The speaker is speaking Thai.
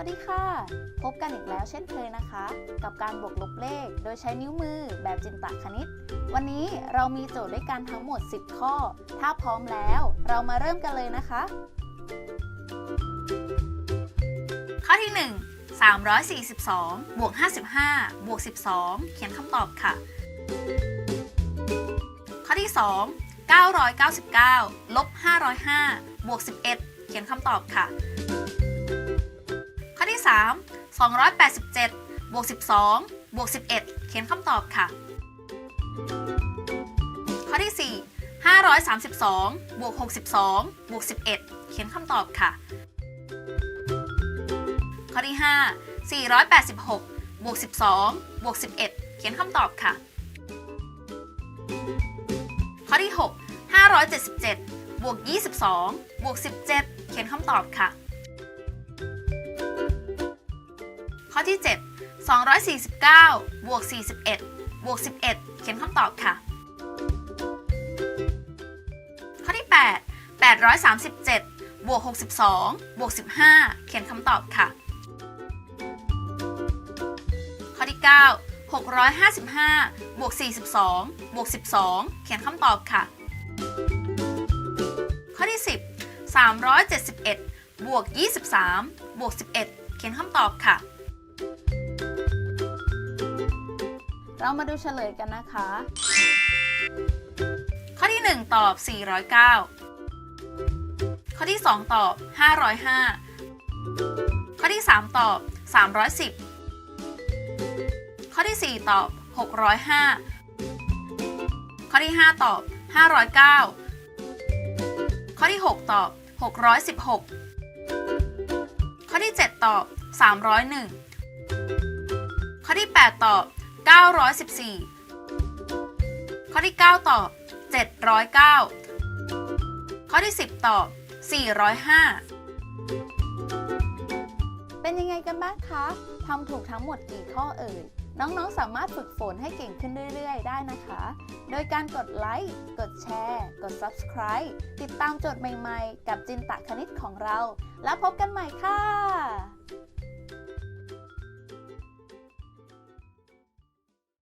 วัสดีค่ะ พบกันอีกแล้วเช่นเคยนะคะ กับการบวกลบเลข โดยใช้นิ้วมือแบบจินตคณิต วันนี้เรามีโจทย์ด้วยกันทั้งหมด 10 ข้อ ถ้าพร้อมแล้วเรามาเริ่มกันเลยนะคะ ข้อที่ 1 342บวก55บวก12 เขียนคำตอบค่ะ ข้อที่ 2 999ลบ505บวก11 เขียนคำตอบค่ะ 3 287 บวก 12 บวก 11 เขียนคำตอบค่ะ ข้อที่ 4 532 บวก 62 บวก 11 เขียนคำตอบค่ะ ข้อที่ 5 486 บวก 12 บวก 11 เขียนคำตอบค่ะ ข้อที่ 6 577 บวก 22 บวก 17 เขียนคำตอบค่ะ ข้อที่ 7 249บวก41บวก11 เขียนคำตอบค่ะ ข้อที่ 8 837บวก62บวก15 เขียนคำตอบค่ะ ข้อที่ 9 655บวก42บวก12 เขียนคำตอบค่ะ ข้อที่ 10 371บวก23บวก11 เขียนคำตอบค่ะ เรามาดูเฉลยกันนะคะ ข้อที่ 1 ตอบ 409 ข้อที่ 2 ตอบ 505 ข้อที่ 3 ตอบ 310 ข้อที่ 4 ตอบ 605 ข้อที่ 5 ตอบ 509 ข้อที่ 6 ตอบ 616 ข้อที่ 7 ตอบ 301 ข้อที่ 8 ตอบ 914 ข้อที่ 9 ตอบ 709 ข้อที่ 10 ตอบ 405 เป็นยังไงกันบ้างคะทำถูกทั้งหมดกี่ข้อเอ่ย น้องๆ สามารถฝึกฝนให้เก่งขึ้นเรื่อย ๆ ได้นะคะ โดยการกดไลค์ กดแชร์ กด Subscribe ติดตามโจทย์ใหม่ ๆ กับจินตะคณิตของเรา แล้วพบกันใหม่ค่ะ